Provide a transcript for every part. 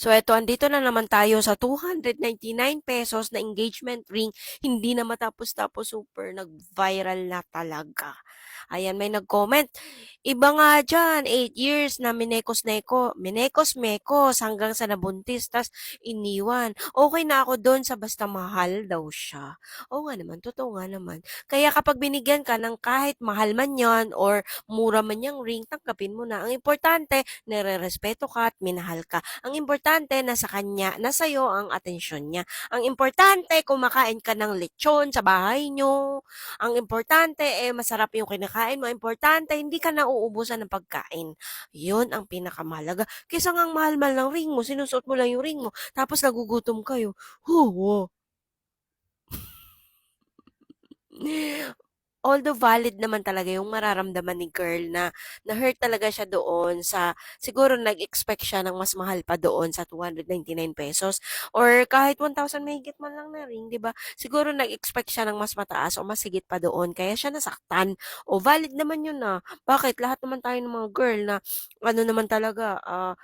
So eto, andito na naman tayo sa 299 pesos na engagement ring. Hindi na matapos-tapos, super nag-viral na talaga. Ayan, may nag-comment. Iba nga dyan, 8 years na minekos-neko, minekos-mekos hanggang sa nabuntis, tas iniwan. Okay na ako doon sa basta mahal daw siya. Oo nga naman, totoo nga naman. Kaya kapag binigyan ka ng kahit mahal man yan or mura man yung ring, tanggapin mo na. Ang importante, nire-respeto ka at minahal ka. Ang importante, nasa kanya, nasa iyo ang atensyon niya. Ang importante, kumakain ka ng lechon sa bahay nyo. Ang importante, eh, masarap yung kinakain mo. Importante, hindi ka nauubusan ng pagkain. Yun ang pinakamahalaga. Kaysa nga ang mahal-mahal ng ring mo, sinusuot mo lang yung ring mo, tapos nagugutom kayo. Huh, Although valid naman talaga yung mararamdaman ni girl na na-hurt talaga siya doon sa siguro nag-expect siya ng mas mahal pa doon sa 299 pesos or kahit 1,000 mahigit man lang na ring, 'di ba? Siguro nag-expect siya ng mas mataas o mas higit pa doon kaya siya nasaktan. O valid naman yun na. Bakit lahat naman tayo ng mga girl na ano naman talaga ah,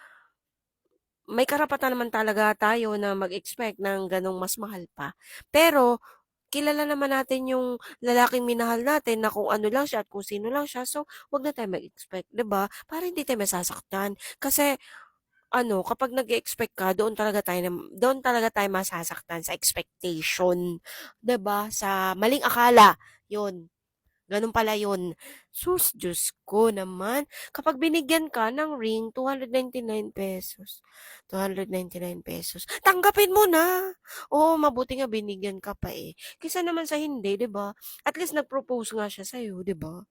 may karapatan naman talaga tayo na mag-expect ng ganong mas mahal pa. Pero kilala naman natin yung lalaking minahal natin na kung ano lang siya at kung sino lang siya. So, wag na tayo mag-expect, 'di ba? Para hindi tayo masasaktan. Kasi ano, kapag nag-expect ka, doon talaga tayo doon talaga tayo masasaktan sa expectation, 'di ba? Sa maling akala. 'Yun. Ganun pala yun. Sus, Diyos ko naman. Kapag binigyan ka ng ring, 299 pesos. 299 pesos. Tanggapin mo na. Oo, mabuti nga binigyan ka pa eh. Kisa naman sa hindi, 'di ba? At least nag-propose nga siya sa 'di ba?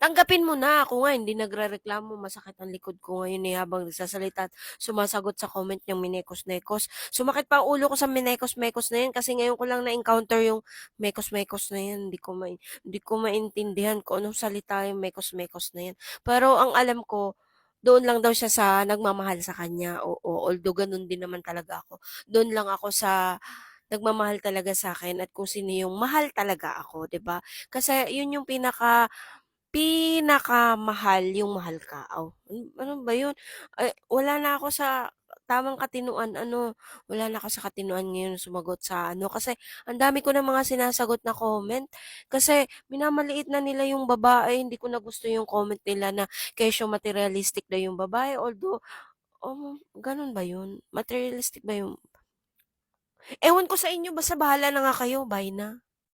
Tanggapin mo na. Ako nga, hindi nagrereklamo. Masakit ang likod ko ngayon eh, habang nagsasalita at sumasagot sa comment niyang minekos-nekos. Sumakit pa ang ulo ko sa minekos-mekos na yan kasi ngayon ko lang na-encounter yung mekos-mekos na yan. Hindi ko, ma- hindi ko maintindihan kung anong salita yung mekos-mekos na yan. Pero ang alam ko, doon lang daw siya sa nagmamahal sa kanya. Oo, although ganun din naman talaga ako. Doon lang ako sa nagmamahal talaga sa akin at kung sino yung mahal talaga ako, 'di ba? Kasi yun yung pinaka Pinakamahal yung mahal ka, oh, ano ba yun? Eh, wala na ako sa tamang katinuan ano, wala na ako sa katinuan ngayon sumagot sa ano, kasi ang dami ko ng mga sinasagot na comment. Kasi minamaliit na nila yung babae, hindi ko na gusto yung comment nila na kesyo materialistic daw yung babae, although, um, gano'n ba yun? Materialistic ba yung ewan ko sa inyo, basta bahala na nga kayo, bye na.